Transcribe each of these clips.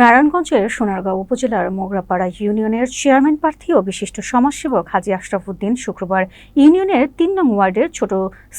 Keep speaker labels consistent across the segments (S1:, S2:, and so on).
S1: নারায়ণগঞ্জের সোনারগাঁও উপজেলার মোগরাপাড়া ইউনিয়নের চেয়ারম্যান প্রার্থী ও বিশিষ্ট সমাজসেবক হাজী আশরাফুদ্দিন শুক্রবার ইউনিয়নের তিন নং ওয়ার্ডের ছোট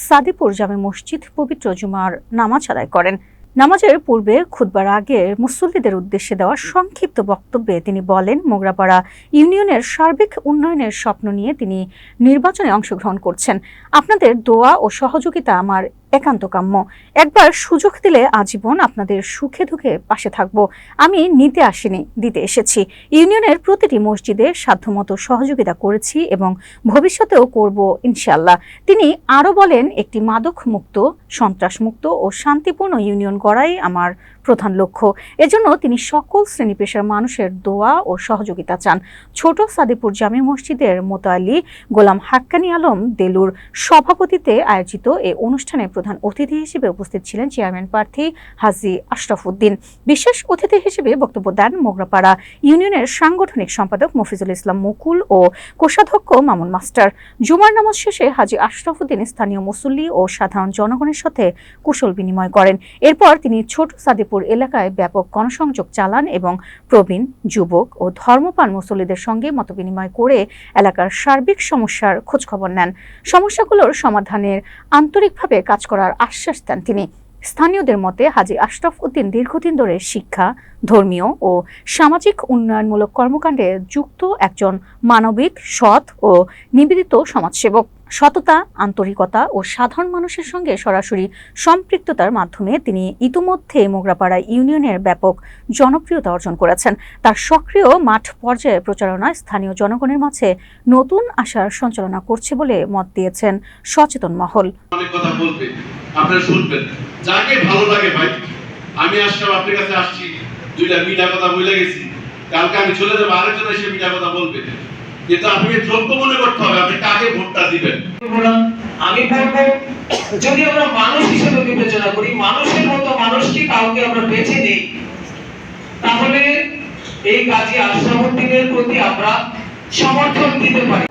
S1: সাদিপুর জামে মসজিদ পবিত্র জুমার নামাজ আদায় করেন। নামাজের পূর্বে খুতবার আগে মুসল্লিদের উদ্দেশ্যে দেওয়া সংক্ষিপ্ত বক্তব্যে তিনি বলেন, মোগরাপাড়া ইউনিয়নের সার্বিক উন্নয়নের স্বপ্ন নিয়ে তিনি নির্বাচনে অংশগ্রহণ করছেন। আপনাদের দোয়া ও সহযোগিতা আমার একান্ত কাম্য। একবার সুযোগ দিলে আজীবন আপনাদের সুখে দুঃখে পাশে থাকব। আমি নিতে আসিনি, দিতে এসেছি। ইউনিয়নের প্রতিটি মসজিদে সাধ্যমতো সহযোগিতা করেছি এবং ভবিষ্যতেও করব ইনশাল্লাহ তিনি আরও বলেন, একটি মাদক মুক্ত সন্ত্রাস মুক্ত ও শান্তিপূর্ণ ইউনিয়ন গড়াই আমার প্রধান লক্ষ্য। এজন্য তিনি সকল শ্রেণি পেশার মানুষের দোয়া ও সহযোগিতা চান। ছোট সাদিপুর জামে মসজিদের মোতায়ালি গোলাম হাক্কানি আলম দেলুর সভাপতিতে আয়োজিত এ অনুষ্ঠানে প্রধান অতিথি হিসেবে উপস্থিত ছিলেন চেয়ারম্যান প্রার্থী হাজি আশরাফুদ্দিন বিশেষ অতিথি হিসেবে বক্তব্য দেন মোগরাপাড়া ইউনিয়নের সাংগঠনিক সম্পাদক মফিজুল ইসলাম মুকুল ও কোষাধ্যক্ষ মামুন মাস্টার। জুমার নামাজ শেষে হাজি আশরাফুদ্দিন স্থানীয় মুসল্লি ও সাধারণ জনগণের সাথে কুশল বিনিময় করেন। এরপর তিনি ছোট সাদিপুর এলাকায় ব্যাপক গণসংযোগ চালান এবং প্রবীণ যুবক ও ধর্মপান মুসল্লিদের সঙ্গে মতবিনিময় করে এলাকার সার্বিক সমস্যার খোঁজখবর নেন। সমস্যাগুলোর সমাধানের আন্তরিকভাবে কাজ করার আশ্বাস দেন তিনি। স্থানীয়দের মতে হাজি আশরাফ উদ্দিন দীর্ঘদিন ধরে শিক্ষা, ধর্মীয় ও সামাজিক উন্নয়নমূলক কর্মকাণ্ডে যুক্ত একজন মানবিক, সৎ ও নিবেদিত সমাজসেবক। সততা, আন্তরিকতা ও সাধারণ মানুষের সঙ্গে সরাসরি সম্পৃক্ততার মাধ্যমে তিনি ইতিমধ্যে মোগরাপাড়া ইউনিয়নের ব্যাপক জনপ্রিয়তা অর্জন করেছেন। তার সক্রিয় মাঠ পর্যায়ে প্রচারণা স্থানীয় জনগণের মাঝে নতুন আশার সঞ্চালনা করছে বলে মত দিয়েছেন সচেতন মহল।
S2: আপনারা শুনবেন যাকে ভালো লাগে ভাই, আমি আসলাম আপনার কাছে আসছি, দুইটা মিঠা কথা বলে গেছি। কালকে আমি চলে যাব, আরেকজন এসে মিঠা কথা বলবে। কিন্তু আপনাকে যোগ্য মনে করতে হবে, আপনি কাকে ভোটটা দিবেন?
S3: আমি বলব, যদি আমরা মানুষ হিসেবে বিবেচনা করি, মানুষের মতো মানুষকে কাউকে আমরা বেছে নেই? তাহলে এই কাজী আশরাফুদ্দিনের প্রতি আমরা সমর্থন দিতে পারি।